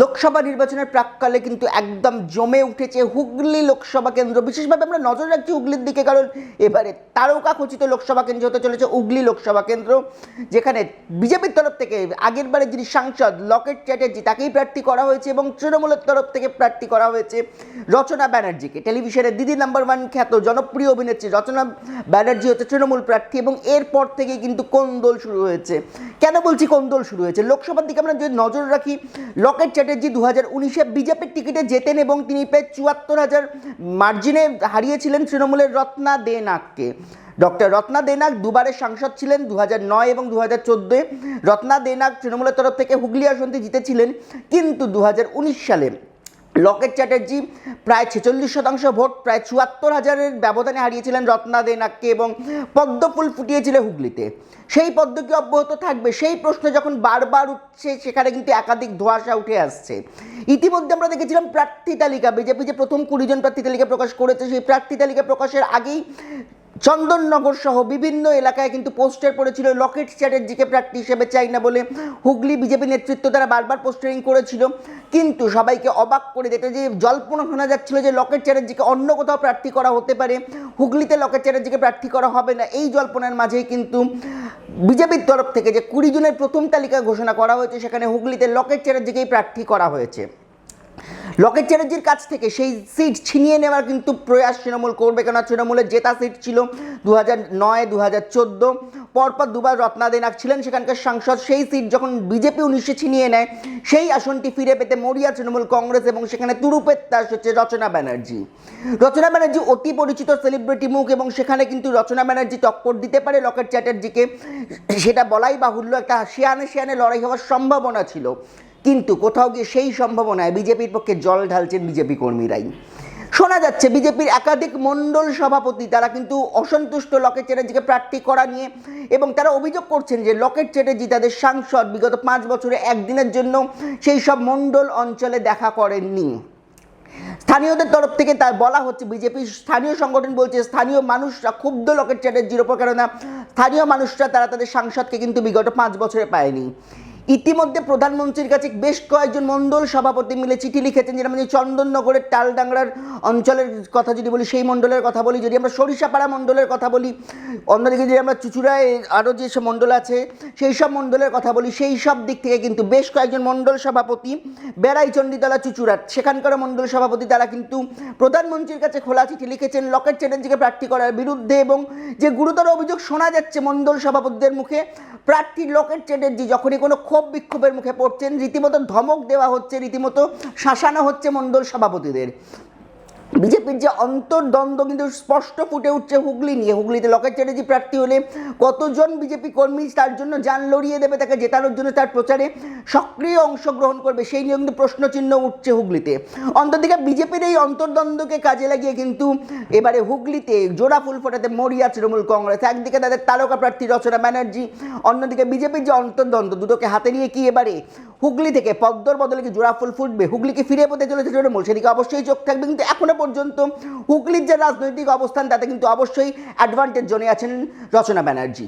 লোকসভা নির্বাচনের প্রাককালে কিন্তু একদম জমে উঠেছে হুগলি লোকসভা কেন্দ্র। বিশেষভাবে আমরা নজর রাখছি হুগলির দিকে, কারণ এবারে তারকা খচিত লোকসভা কেন্দ্র হতে চলেছে হুগলি লোকসভা কেন্দ্র, যেখানে বিজেপির তরফ থেকে আগের বারে যিনি সাংসদ লকেট চ্যাটার্জি, তাকেই প্রার্থী করা হয়েছে এবং তৃণমূলের তরফ থেকে প্রার্থী করা হয়েছে রচনা ব্যানার্জিকে। টেলিভিশনের দিদি নাম্বার ওয়ান খ্যাত জনপ্রিয় অভিনেত্রী রচনা ব্যানার্জি হচ্ছে তৃণমূল প্রার্থী এবং এরপর থেকেই কিন্তু কোন্দল শুরু হয়েছে। কেন বলছি কোন্দল শুরু হয়েছে? লোকসভার দিকে আমরা যদি নজর রাখি, লকেট চ্যাটার্জি দু হাজার উনিশে বিজেপির টিকিটে জেতেন এবং তিনি প্রায় চুয়াত্তর হাজার মার্জিনে হারিয়েছিলেন তৃণমূলের রত্না দে নাককে ডক্টর রত্না দেনাগ দুবারের সাংসদ ছিলেন দু নয় এবং দু হাজার চোদ্দোয় রত্না দেনাগ তৃণমূলের তরফ থেকে হুগলি আসনটি জিতেছিলেন, কিন্তু দু হাজার উনিশ সালে লকেট চ্যাটার্জি, প্রায় ছেচল্লিশ শতাংশ ভোট, প্রায় চুয়াত্তর হাজারের ব্যবধানে হারিয়েছিলেন রত্না দে দেনাককে এবং পদ্মফুল ফুটিয়েছিলেন হুগলিতে। সেই পদ্ম কি অব্যাহত থাকবে, সেই প্রশ্ন যখন বারবার উঠছে, সেখানে কিন্তু একাধিক ধোঁয়াশা উঠে আসছে। ইতিমধ্যে আমরা দেখেছিলাম প্রার্থী তালিকা, বিজেপি যে প্রথম কুড়িজন প্রার্থী তালিকা প্রকাশ করেছে, সেই প্রার্থী তালিকা প্রকাশের আগেই চন্দননগর সহ বিভিন্ন এলাকায় কিন্তু পোস্টার পড়েছিল লকেট চ্যাটার্জিকে প্রার্থী হিসেবে চাই না বলে হুগলি বিজেপি নেতৃত্ব দ্বারা বারবার পোস্টারিং করেছিল। কিন্তু সবাইকে অবাক করে দিতে যে জল্পনা শোনা যাচ্ছিল যে লকেট চ্যাটার্জিকে অন্য কোথাও প্রার্থী করা হতে পারে। হুগলিতে লকেট চ্যাটার্জিকে প্রার্থী করা হবে না। এই জল্পনার মাঝেই কিন্তু বিজেপির তরফ থেকে যে কুড়ি জনের প্রথম তালিকা ঘোষণা করা হয়েছে, সেখানে হুগলিতে লকেট চ্যাটার্জিকেই প্রার্থী করা হয়েছে। লকেট চ্যাটার্জির কাছ থেকে সেই সিট ছিনিয়ে নেওয়ার কিন্তু প্রয়াস তৃণমূল করবে কেন তৃণমূলের জেতা সিট ছিল দু হাজার নয় দু হাজার চোদ্দ। পরপর দুবার রত্না দেনাক ছিলেন সেখানকার সাংসদ। সেই সিট যখন বিজেপি উনিশে ছিনিয়ে নেয়, সেই আসনটি ফিরে পেতে মরিয়া তৃণমূল কংগ্রেস এবং সেখানে তুরুপের তাস হচ্ছে রচনা ব্যানার্জি। রচনা ব্যানার্জি অতি পরিচিত সেলিব্রিটি মুখ এবং সেখানে কিন্তু রচনা ব্যানার্জি টক্কর দিতে পারে লকেট চ্যাটার্জিকে। সেটা বলাই বাহুল্য, একটা শিয়ানে শিয়ানে লড়াই হওয়ার সম্ভাবনা ছিল। কিন্তু কোথাও গিয়ে সেই সম্ভাবনায় বিজেপির পক্ষে জল ঢালছেন বিজেপি কর্মীরাই। শোনা যাচ্ছে, বিজেপির একাধিক মণ্ডল সভাপতি তারা কিন্তু অসন্তুষ্ট লকেট চ্যাটার্জিকে প্রার্থী করা নিয়ে এবং তারা অভিযোগ করছেন যে লকেট চ্যাটার্জি তাদের সাংসদ বিগত পাঁচ বছরে একদিনের জন্য সেই সব মণ্ডল অঞ্চলে দেখা করেননি। স্থানীয়দের তরফ থেকে তার বলা হচ্ছে, বিজেপি স্থানীয় সংগঠন বলছে স্থানীয় মানুষরা ক্ষুব্ধ লকেট চ্যাটার্জির ওপর কেননা স্থানীয় মানুষরা তারা তাদের সাংসদকে কিন্তু বিগত পাঁচ বছরে পায়নি। ইতিমধ্যে প্রধানমন্ত্রীর কাছে বেশ কয়েকজন মণ্ডল সভাপতি মিলে চিঠি লিখেছেন, যেটা মানে চন্দননগরের টালডাংরার অঞ্চলের কথা যদি বলি, সেই মণ্ডলের কথা বলি। যদি আমরা সরিষাপাড়া মণ্ডলের কথা বলি, অন্যদিকে যদি আমরা চুচুড়ায় আরও যেসব মণ্ডল আছে, সেই সব মণ্ডলের কথা বলি, সেই সব দিক থেকে কিন্তু বেশ কয়েকজন মণ্ডল সভাপতি বেড়াই চণ্ডীতলা চুচুড়ার। সেখানকার মণ্ডল সভাপতি তারা কিন্তু প্রধানমন্ত্রীর কাছে খোলা চিঠি লিখেছেন, লকেট চ্যাটার্জিকে প্রার্থী করার বিরুদ্ধে এবং যে গুরুতর অভিযোগ শোনা যাচ্ছে মণ্ডল সভাপতিদের মুখে, প্রার্থী লকেট চ্যাটার্জি যখনই কোনো ক্ষোভ বিক্ষোভের মুখে পড়ছেন রীতিমতো ধমক দেওয়া হচ্ছে রীতিমতো শাসানো হচ্ছে মণ্ডল সভাপতিদের। বিজেপির যে অন্তর্দ্বন্দ্ব কিন্তু স্পষ্ট ফুটে উঠছে হুগলি নিয়ে। হুগলিতে লকেট চ্যাটার্জি প্রার্থী হলে কতজন বিজেপি কর্মী তার জন্য যান লড়িয়ে দেবে তাকে জেতানোর জন্য তার প্রচারে সক্রিয় অংশগ্রহণ করবে, সেই নিয়ে কিন্তু প্রশ্নচিহ্ন উঠছে হুগলিতে। অন্তর্দিকে বিজেপির এই অন্তর্দ্বন্দ্বকে কাজে লাগিয়ে কিন্তু এবারে হুগলিতে জোড়া ফুল ফোটাতে মরিয়া তৃণমূল কংগ্রেস। একদিকে তাদের তারকা প্রার্থী রচনা ব্যানার্জি, অন্যদিকে বিজেপির যে অন্তর্দ্বন্দ্ব, দুটোকে হাতে নিয়ে কি এবারে? হুগলি থেকে পদ্মর বদলে কি জোড়া ফুল ফুটবে? হুগলিকে ফিরে পেতে চলেছে তৃণমূল, সেদিকে অবশ্যই চোখ থাকবে কিন্তু এখনও পর্যন্ত হুগলির যে রাজনৈতিক অবস্থান তাতে কিন্তু অবশ্যই অ্যাডভান্টেজ জনে আছেন রচনা ব্যানার্জি।